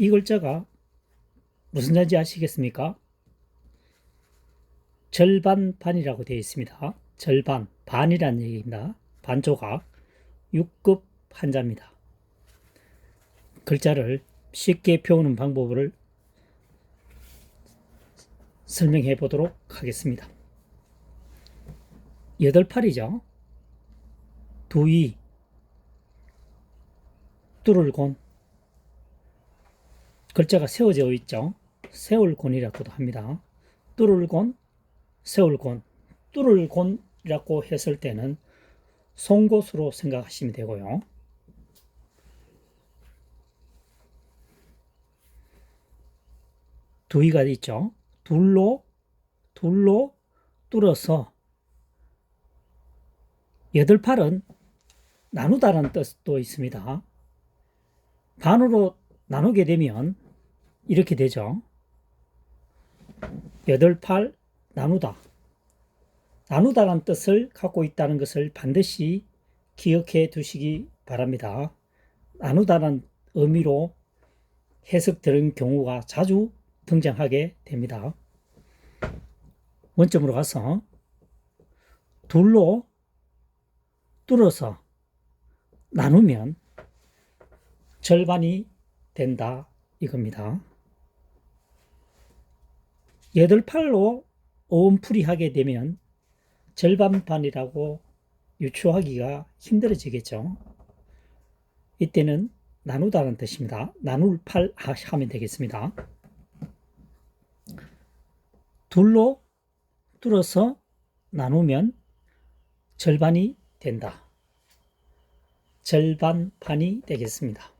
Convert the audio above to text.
이 글자가 무슨 자인지 아시겠습니까? 절반 반이라고 되어 있습니다. 절반 반이라는 얘기입니다. 반 조각 6급 한자입니다. 글자를 쉽게 배우는 방법을 설명해 보도록 하겠습니다. 여덟 팔이죠. 두이, 뚫을곤, 글자가 세워져 있죠. 세울곤이라고도 합니다. 뚫을곤, 세울곤, 뚫을곤이라고 했을 때는 송곳으로 생각하시면 되고요. 두이가 있죠. 둘로, 둘로 뚫어서 여덟 팔은 나누다라는 뜻도 있습니다. 반으로 나누게 되면 이렇게 되죠. 여덟 팔 나누다. 나누다라는 뜻을 갖고 있다는 것을 반드시 기억해 두시기 바랍니다. 나누다라는 의미로 해석되는 경우가 자주 등장하게 됩니다. 원점으로 가서 둘로 뚫어서 나누면 절반이 된다 이겁니다. 여덟 팔로 오음풀이 하게 되면 절반반이라고 유추하기가 힘들어지겠죠. 이때는 나누다는 뜻입니다. 나눌 팔 하면 되겠습니다. 둘로 뚫어서 나누면 절반이 된다. 절반반이 되겠습니다.